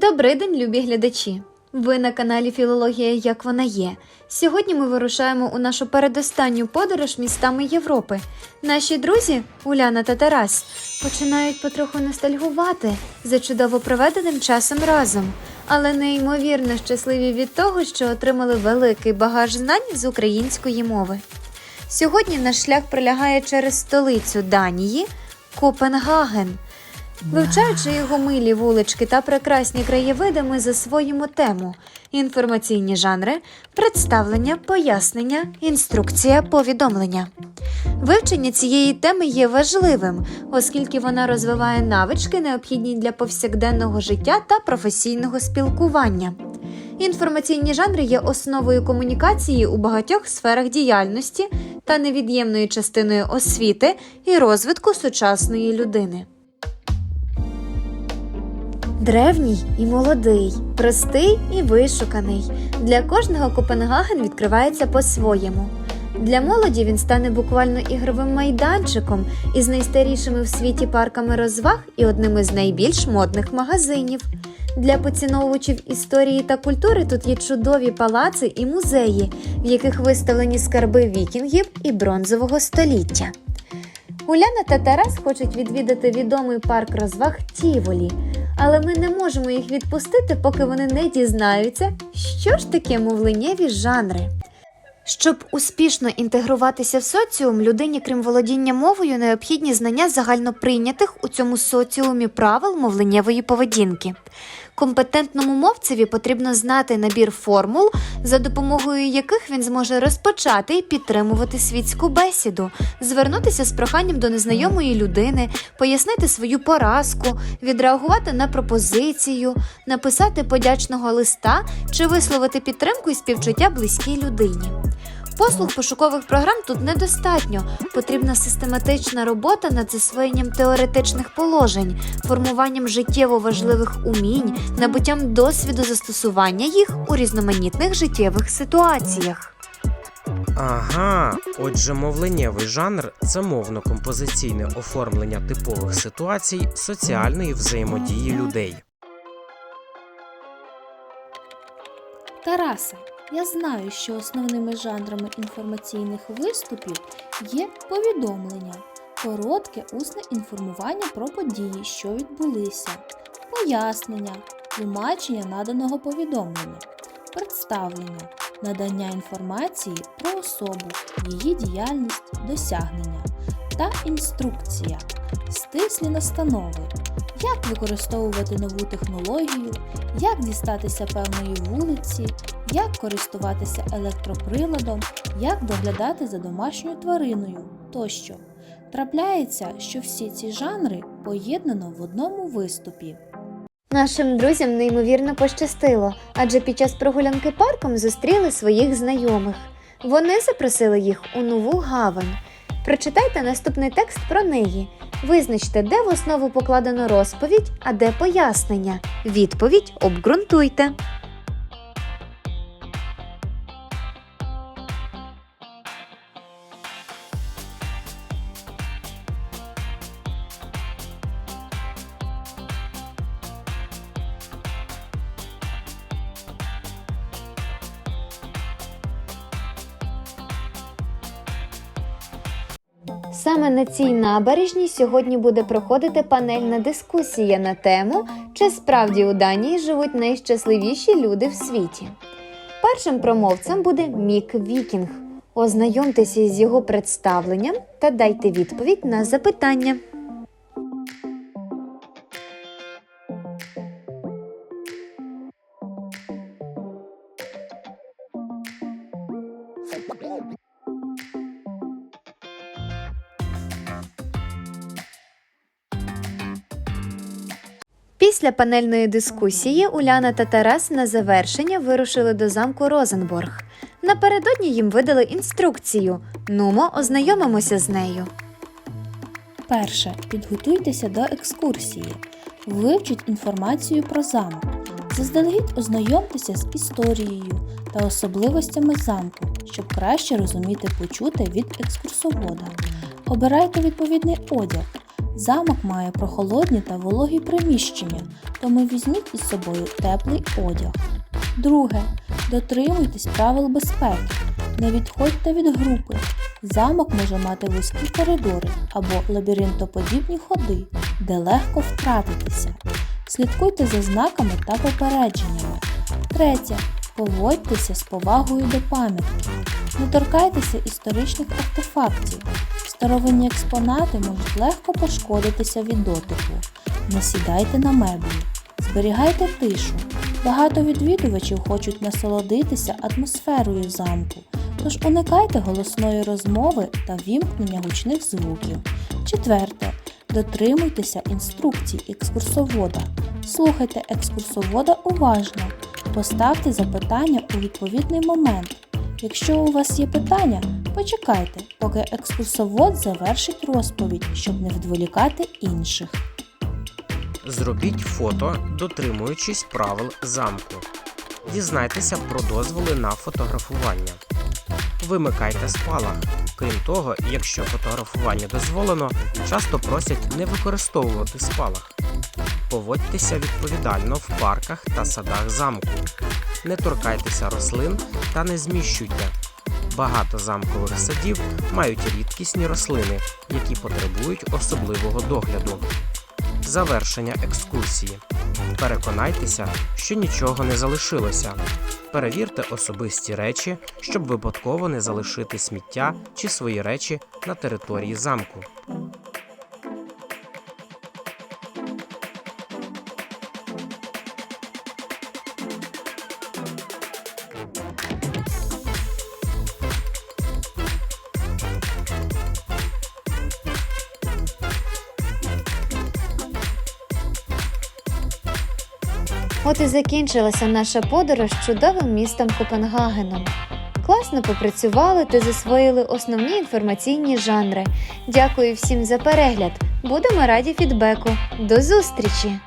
Добрий день, любі глядачі! Ви на каналі Філологія як вона є. Сьогодні ми вирушаємо у нашу передостанню подорож містами Європи. Наші друзі, Уляна та Тарас, починають потроху ностальгувати за чудово проведеним часом разом, але неймовірно щасливі від того, що отримали великий багаж знань з української мови. Сьогодні наш шлях пролягає через столицю Данії Копенгаген. Вивчаючи його милі вулички та прекрасні краєвиди, ми засвоїмо тему інформаційні жанри, представлення, пояснення, інструкція, повідомлення. Вивчення цієї теми є важливим, оскільки вона розвиває навички, необхідні для повсякденного життя та професійного спілкування. Інформаційні жанри є основою комунікації у багатьох сферах діяльності та невід'ємною частиною освіти і розвитку сучасної людини. Древній і молодий, простий і вишуканий. Для кожного Копенгаген відкривається по-своєму. Для молоді він стане буквально ігровим майданчиком із найстарішими в світі парками розваг і одним із найбільш модних магазинів. Для поціновувачів історії та культури тут є чудові палаци і музеї, в яких виставлені скарби вікінгів і бронзового століття. Уляна та Тарас хочуть відвідати відомий парк розваг Тіволі, але ми не можемо їх відпустити, поки вони не дізнаються, що ж таке мовленнєві жанри. Щоб успішно інтегруватися в соціум, людині, крім володіння мовою, необхідні знання загальноприйнятих у цьому соціумі правил мовленнєвої поведінки. Компетентному мовцеві потрібно знати набір формул, за допомогою яких він зможе розпочати і підтримувати світську бесіду, звернутися з проханням до незнайомої людини, пояснити свою поразку, відреагувати на пропозицію, написати подячного листа чи висловити підтримку і співчуття близькій людині. Послуг пошукових програм тут недостатньо. Потрібна систематична робота над засвоєнням теоретичних положень, формуванням життєво важливих умінь, набуттям досвіду застосування їх у різноманітних життєвих ситуаціях. Ага, отже, мовленнєвий жанр це мовно-композиційне оформлення типових ситуацій соціальної взаємодії людей. Тарасе, я знаю, що основними жанрами інформаційних виступів є повідомлення, коротке усне інформування про події, що відбулися, пояснення, тлумачення наданого повідомлення, представлення, надання інформації про особу, її діяльність, досягнення та інструкція, стислі настанови, як використовувати нову технологію, як дістатися певної вулиці, як користуватися електроприладом, як доглядати за домашньою твариною тощо. Трапляється, що всі ці жанри поєднано в одному виступі. Нашим друзям неймовірно пощастило, адже під час прогулянки парком зустріли своїх знайомих. Вони запросили їх у нову гавань. Прочитайте наступний текст про неї. Визначте, де в основу покладено розповідь, а де пояснення. Відповідь обґрунтуйте. Саме на цій набережні сьогодні буде проходити панельна дискусія на тему, чи справді у Данії живуть найщасливіші люди в світі. Першим промовцем буде Мік Вікінг. Ознайомтеся з його представленням та дайте відповідь на запитання. Після панельної дискусії Уляна та Тарас на завершення вирушили до замку Розенборг. Напередодні їм видали інструкцію. Нумо, ознайомимося з нею. Перше. Підготуйтеся до екскурсії. Вивчіть інформацію про замок. Заздалегідь ознайомтеся з історією та особливостями замку, щоб краще розуміти почуте від екскурсовода. Обирайте відповідний одяг. Замок має прохолодні та вологі приміщення, тому візьміть із собою теплий одяг. Друге. Дотримуйтесь правил безпеки. Не відходьте від групи. Замок може мати вузькі коридори або лабіринтоподібні ходи, де легко втратитися. Слідкуйте за знаками та попередженнями. Третє. Поводьтеся з повагою до пам'ятки. Не торкайтеся історичних артефактів. Старовинні експонати можуть легко пошкодитися від дотику. Не сідайте на меблі. Зберігайте тишу. Багато відвідувачів хочуть насолодитися атмосферою замку, тож уникайте голосної розмови та вімкнення гучних звуків. Четверте. Дотримуйтеся інструкцій екскурсовода. Слухайте екскурсовода уважно. Поставте запитання у відповідний момент. Якщо у вас є питання, почекайте, поки екскурсовод завершить розповідь, щоб не відволікати інших. Зробіть фото, дотримуючись правил замку. Дізнайтеся про дозволи на фотографування. Вимикайте спалах. Крім того, якщо фотографування дозволено, часто просять не використовувати спалах. Поводьтеся відповідально в парках та садах замку. Не торкайтеся рослин та не зміщуйте. Багато замкових садів мають рідкісні рослини, які потребують особливого догляду. Завершення екскурсії. Переконайтеся, що нічого не залишилося. Перевірте особисті речі, щоб випадково не залишити сміття чи свої речі на території замку. От і закінчилася наша подорож чудовим містом Копенгагеном. Класно попрацювали та засвоїли основні інформаційні жанри. Дякую всім за перегляд. Будемо раді фідбеку. До зустрічі!